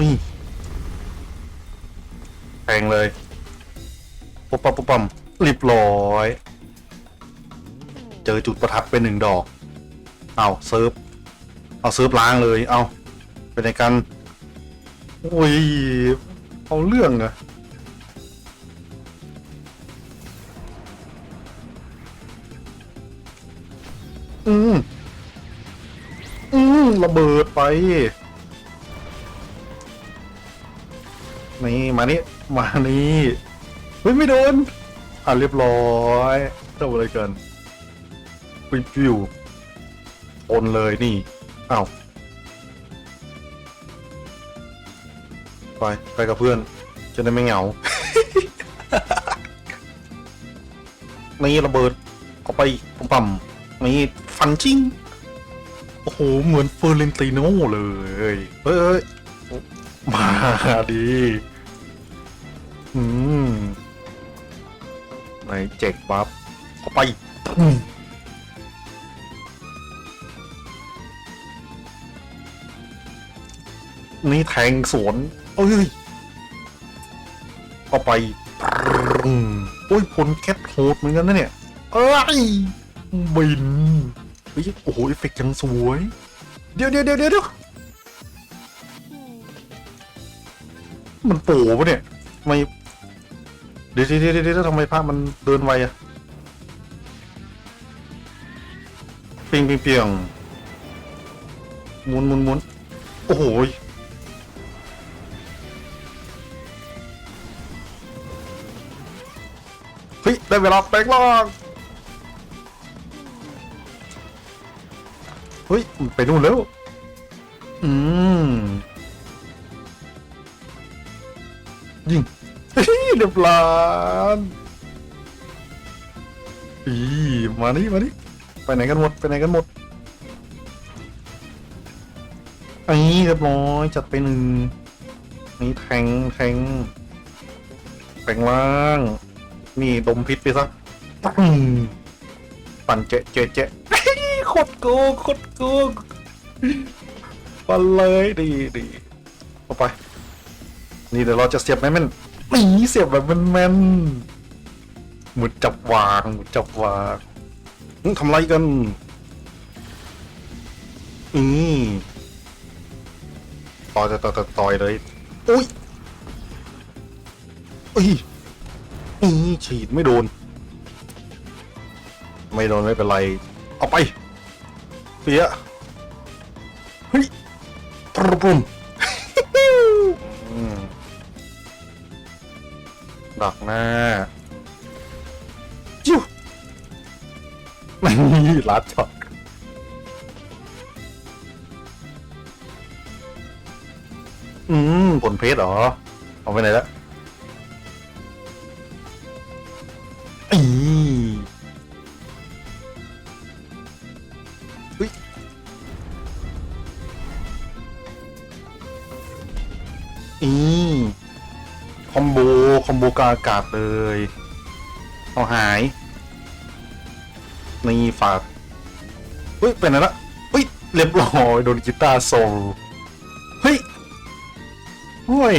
นี่แทงเลยปุ๊บปั๊บปุ๊บปั๊มเรียบร้อย เจอจุดประทัดเป็นหนึ่งดอก เอาเซิร์ฟ เอาเซิร์ฟล้างเลย เอาเป็นไงกันโอ้ย เอาเรื่องอะอืม อืม ระเบิดไป นี่มานี่มานี่เฮ้ยไม่โดนอะเรียบร้อยเจ้าอะไรกันปิวปิวโอนเลยนี่อ้าวไปไปกับเพื่อน จะได้ไม่เหงา นี่ระเบิดเอาไปปั๊มปั๊มนี่ฟันจริง โอ้โห เหมือนเฟอร์เรนติโน่เลย เฮ้ยมาดี อืมไหนเจ็กบัฟเข้าไปนี่แทงสวนเอ้ยเข้าไปโอ้ยผลแคทโหดเหมือนกันนะเนี่ย เอ้ย บินเฮ้ยโอ้โหเอฟเฟกต์ยังสวย เดี๋ยวเดี๋ยวเดี๋ยวเดี๋ยวมันโป๋ปะเนี่ยทำไม เดี๋ยวเดี๋ยวเดี๋ยวเดี๋ยวทำไมภาพมันเดินไวอะเปียงเปียงเปียงหมุนหมุนหมุนโอ้โหเฮ้ยได้เวลาแปลงร่างเฮ้ยไปนู่นแล้ว อืมยิง เฮ้ยเรียบร้อยอีมานี่มานี่ไปไหนกันหมดไปไหนกันหมดไอ้เรียบร้อยจัดไปหนึ่งนี่แทงแทงแทงล่าง นี่ดมพิษไปซะปังปั่นเจ๊เจ๊เจ๊ะโคตรโกงโคตรโกงมาเลยดีดีเอาไป นี่เดี๋ยวเราจะเสียบแม่น ๆนี่เสียบแบบมันแมนหมุดจับวางหมุดจับวางอื้อทำไรกัน อืมต่อยต่อยต่อยต่อยต่อยเลยอุ้ยอุ้ยนี่ฉีดไม่โดน ไม่โดนไม่เป็นไร เอาไปเปียเฮ้ยตรปุ่ม ดักหน้าจิ้วนี่ลัดช็อตอืมผลเพชรเหรอ เอาไปไหนล้วอีอีคอมโบ คอมโบกาอากาศเลยเอาหาย นี่ฝากเฮ้ย เป็นอะไรละเฮ้ย เรียบร้อยโดนกีตาร์โซลเฮ้ยเฮ้ย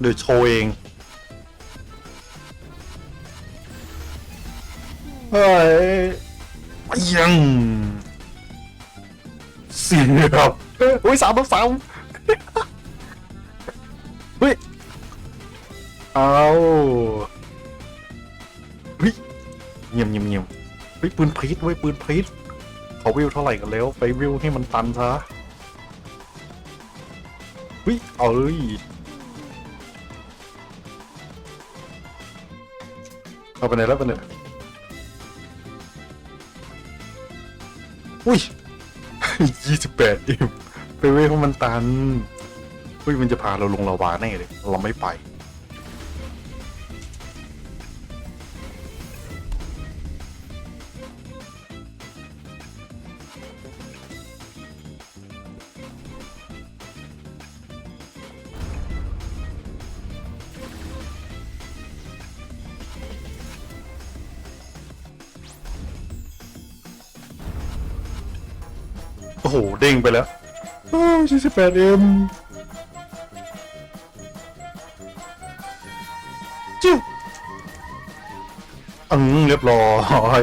เดี๋ยวโชว์เองเฮ้ยยังเสียบโอ้ยสามต่อสามเฮ้ย เอาเฮ้ยเงียบเงียบเงียบเฮ้ยปืนพีทเว้ยปืนพีทเขาวิวเท่าไหร่กันแล้ว ไปวิวให้มันตันซะเฮ้ยเอ้ยเอาไปไหนแล้วไปไหนอุ้ยยี่สิบแปดเอ็มไปเว้ยเพราะมันตันเฮ้ยมันจะพาเราลงลาวาแน่เลย เราไม่ไป อ้โห เด้งไปแล้วสี่สิบแปดเอ็มจิ้วอืมเรียบร้อย